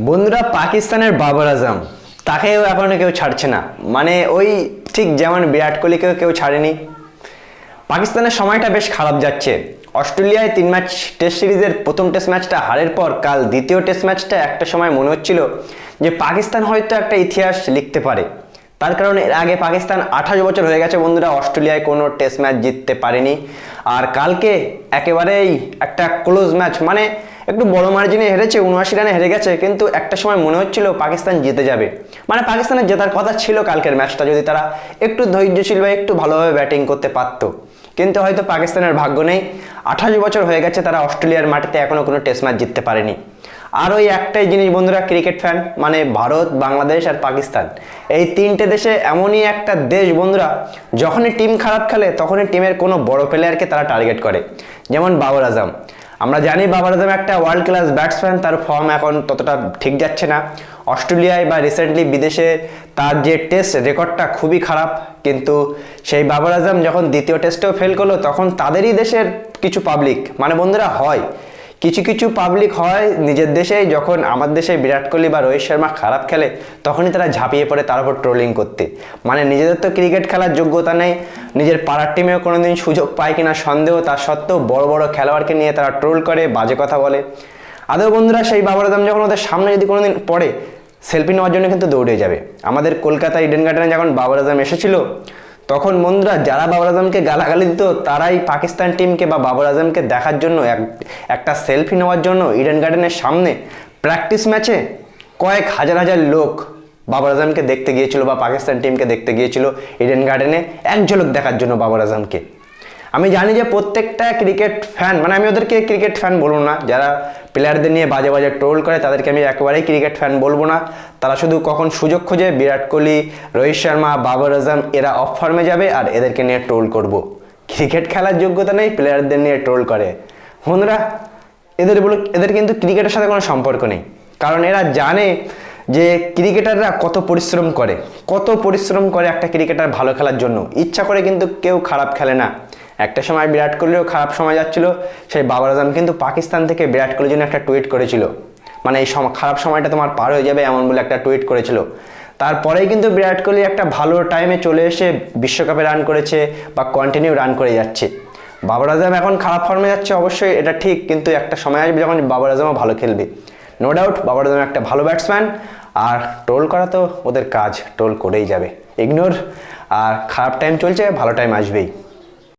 বন্ধুরা, পাকিস্তানের বাবর আজম। তাকেও এখনও কেউ ছাড়ছে না। মানে ওই ঠিক যেমন বিরাট কোহলিকেও কেউ ছাড়েনি। পাকিস্তানের সময়টা বেশ খারাপ যাচ্ছে। অস্ট্রেলিয়ায় তিন ম্যাচ টেস্ট সিরিজের প্রথম টেস্ট ম্যাচটা হারের পর কাল দ্বিতীয় টেস্ট ম্যাচটা একটা সময় মনে হচ্ছিল যে পাকিস্তান হয়তো একটা ইতিহাস লিখতে পারে। তার কারণে এর আগে পাকিস্তান আঠাশ বছর হয়ে গেছে বন্ধুরা, অস্ট্রেলিয়ায় কোনো টেস্ট ম্যাচ জিততে পারেনি। আর কালকে একেবারেই একটা ক্লোজ ম্যাচ। মানে একটু বড় মার্জিনে হেরেছে, উনআশি রানে হেরে গেছে, কিন্তু একটা সময় মনে হচ্ছিল পাকিস্তান জিতে যাবে। মানে পাকিস্তানের জেতার কথা ছিল কালকের ম্যাচটা যদি তারা একটু ধৈর্যশীল বা একটু ভালোভাবে ব্যাটিং করতে পারতো। কিন্তু হয়তো পাকিস্তানের ভাগ্য নেই। আঠাশ বছর হয়ে গেছে তারা অস্ট্রেলিয়ার মাটিতে এখনও কোনো টেস্ট ম্যাচ জিততে পারেনি। আর ওই একটাই জিনিস বন্ধুরা ক্রিকেট ফ্যান মানে ভারত, বাংলাদেশ আর পাকিস্তান। এই তিনটে দেশে এমনই একটা দেশ বন্ধুরা, যখনই টিম খারাপ খেলে, তখনই টিমের কোনো বড় প্লেয়ারকে তারা টার্গেট করে। যেমন বাবর আজম। আমরা জানি বাবর আজম একটা ওয়ার্ল্ড ক্লাস ব্যাটসম্যান তার ফর্ম এখন ততটা ঠিক যাচ্ছে না। অস্ট্রেলিয়ায় বা রিসেন্টলি বিদেশে তার যে টেস্ট রেকর্ডটা খুবই খারাপ, কিন্তু সেই বাবর আজম যখন দ্বিতীয় টেস্টেও ফেল করল, তখন তাদেরই দেশের কিছু পাবলিক মানে বন্ধুরা হয়। কিছু কিছু পাবলিক হয় নিজের দেশেই, যখন আমার দেশে বিরাট কোহলি বা রোহিত শর্মা খারাপ খেলে, তখনই তারা ঝাঁপিয়ে পড়ে তার উপর ট্রোলিং করতে। মানে নিজেদের তো ক্রিকেট খেলার যোগ্যতা নেই। নিজের পাড়ার টিমেও কোনোদিন সুযোগ পায় কিনা সন্দেহ, তা সত্ত্বেও বড় বড় খেলোয়াড়কে নিয়ে তারা ট্রোল করে, বাজে কথা বলে। আদৌ বন্ধুরা, সেই বাবর আজম যখন ওদের সামনে যদি কোনোদিন পড়ে সেলফি নেওয়ার জন্য কিন্তু দৌড়ে যাবে। আমাদের কলকাতা ইডেন গার্ডেনে যখন বাবর আজম এসেছিল, তখন বন্ধুরা, যারা বাবর আজমকে গালাগালি দিত, তারাই পাকিস্তান টিমকে বা বাবর আজমকে দেখার জন্য, এক, একটা সেলফি নেওয়ার জন্য ইডেন গার্ডেনের সামনে প্র্যাকটিস ম্যাচে কয়েক হাজার হাজার লোক বাবর আজমকে দেখতে গিয়েছিল বা পাকিস্তান টিমকে দেখতে গিয়েছিল ইডেন গার্ডেনে এক ঝলক দেখার জন্য বাবর আজমকে। আমি জানি যে প্রত্যেকটা ক্রিকেট ফ্যান মানে আমি ওদেরকে ক্রিকেট ফ্যান বলব না, যারা প্লেয়ারদের নিয়ে বাজে বাজে ট্রোল করে, তাদেরকে আমি একেবারেই ক্রিকেট ফ্যান বলব না। তারা শুধু কখন সুযোগ খোঁজে, বিরাট কোহলি, রোহিত শর্মা, বাবর আজম, এরা অফ ফর্মে যাবে আর এদেরকে নিয়ে ট্রোল করব। ক্রিকেট খেলার যোগ্যতা নেই প্লেয়ারদের নিয়ে ট্রোল করে। বন্ধুরা, এদের বলো, এদের কিন্তু ক্রিকেটের সাথে কোনো সম্পর্ক নেই। কারণ এরা জানে যে ক্রিকেটাররা কত পরিশ্রম করে, কত পরিশ্রম করে একটা ক্রিকেটার ভালো খেলার জন্য। ইচ্ছা করে কিন্তু কেউ খারাপ খেলে না। একটা সময় বিরাট কোহলিও খারাপ সময় যাচ্ছিল, সেই বাবর আজম কিন্তু পাকিস্তান থেকে বিরাট কোহলির জন্য একটা টুইট করেছিল। মানে এই খারাপ সময়টা তোমার পার হয়ে যাবে এমন বলে একটা টুইট করেছিল। তারপরেই কিন্তু বিরাট কোহলি একটা ভালো টাইমে চলে এসে বিশ্বকাপে রান করেছে বা কন্টিনিউ রান করে যাচ্ছে। বাবর আজম এখন খারাপ ফর্মে যাচ্ছে, অবশ্যই এটা ঠিক, কিন্তু একটা সময় আসবে যখন বাবর আজমও ভালো খেলবে। নো ডাউট বাবার আজম একটা ভালো ব্যাটসম্যান আর টোল করা তো ওদের কাজ টোল করেই যাবে। ইগনোর আর খারাপ টাইম চলছে, ভালো টাইম আসবেই।